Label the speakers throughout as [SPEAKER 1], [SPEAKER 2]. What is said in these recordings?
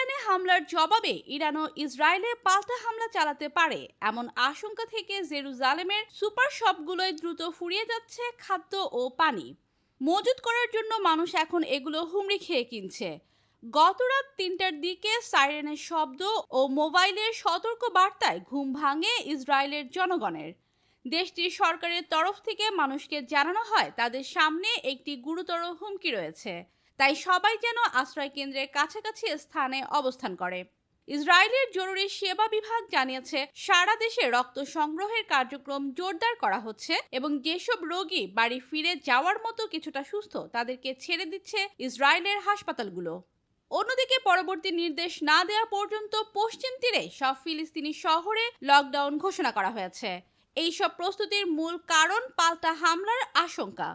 [SPEAKER 1] তেহরানে হামলার জবাবে ইরান ও ইসরায়েলে পাল্টা হামলা চালাতে পারে। এমন আশঙ্কা থেকে জেরুজালেমের সুপার শপগুলোয় দ্রুত ফুরিয়ে যাচ্ছে খাদ্য ও পানি। মজুত করার জন্য মানুষ এখন এগুলো হুমড়ি খেয়ে কিনছে। গতরাত তিনটার দিকে সাইরেনের শব্দ ও মোবাইলের সতর্ক বার্তায় ঘুম ভাঙে ইসরায়েলের জনগণের। দেশটির সরকারের তরফ থেকে মানুষকে জানানো হয়, তাদের সামনে একটি গুরুতর হুমকি রয়েছে। তাই সবাই যেন আশ্রয় কেন্দ্রের কাছাকাছি স্থানে অবস্থান করে। ইসরায়েলের জরুরি সেবা বিভাগ জানিয়েছে, সারা দেশে রক্ত সংগ্রহের কার্যক্রম জোরদার করা হচ্ছে এবং যেসব রোগী বাড়ি ফিরে যাওয়ার মতো কিছুটা সুস্থ তাদেরকে ছেড়ে দিচ্ছে ইসরায়েলের হাসপাতালগুলো। অন্যদিকে পরবর্তী নির্দেশ না দেওয়া পর্যন্ত পশ্চিম তীরে সব ফিলিস্তিনি শহরে লকডাউন ঘোষণা করা হয়েছে। এইসব প্রস্তুতির মূল কারণ পাল্টা হামলার আশঙ্কা।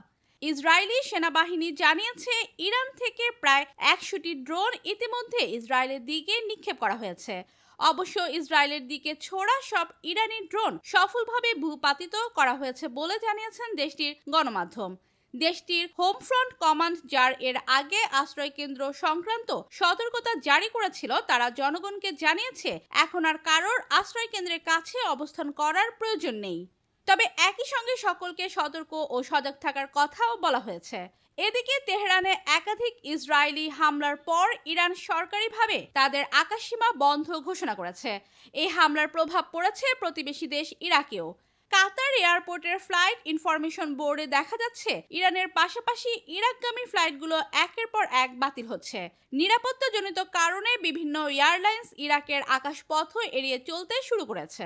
[SPEAKER 1] ইসরায়েলি সেনাবাহিনী জানিয়েছে ইরান থেকে প্রায় একশোটি ড্রোন ইতিমধ্যে ইসরায়েলের দিকে নিক্ষেপ করা হয়েছে। অবশ্য ইসরায়েলের দিকে ছোড়া সব ইরানি ড্রোন সফলভাবে ভূপাতিত করা হয়েছে বলে জানিয়েছেন দেশটির গণমাধ্যম। দেশটির হোম ফ্রন্ট কমান্ড যার এর আগে আশ্রয় কেন্দ্র সংক্রান্ত সতর্কতা জারি করেছিল, তারা জনগণকে জানিয়েছে, এখন আর কারোর আশ্রয় কেন্দ্রের কাছে অবস্থান করার প্রয়োজন নেই। তবে একই সঙ্গে সকলকে সতর্ক ও সজাগ থাকার কথাও বলা হয়েছে। এদিকে তেহরানে একাধিক ইসরায়েলি হামলার পর ইরান সরকারিভাবে তাদের আকাশসীমা বন্ধ ঘোষণা করেছে। এই হামলার প্রভাব পড়েছে প্রতিবেশী দেশ ইরাকেও। কাতার এয়ারপোর্টের ফ্লাইট ইনফরমেশন বোর্ডে দেখা যাচ্ছে, ইরানের পাশাপাশি ইরাকগামী ফ্লাইটগুলো একের পর এক বাতিল হচ্ছে। নিরাপত্তাজনিত কারণে বিভিন্ন এয়ারলাইন্স ইরাকের আকাশপথ এড়িয়ে চলতে শুরু করেছে।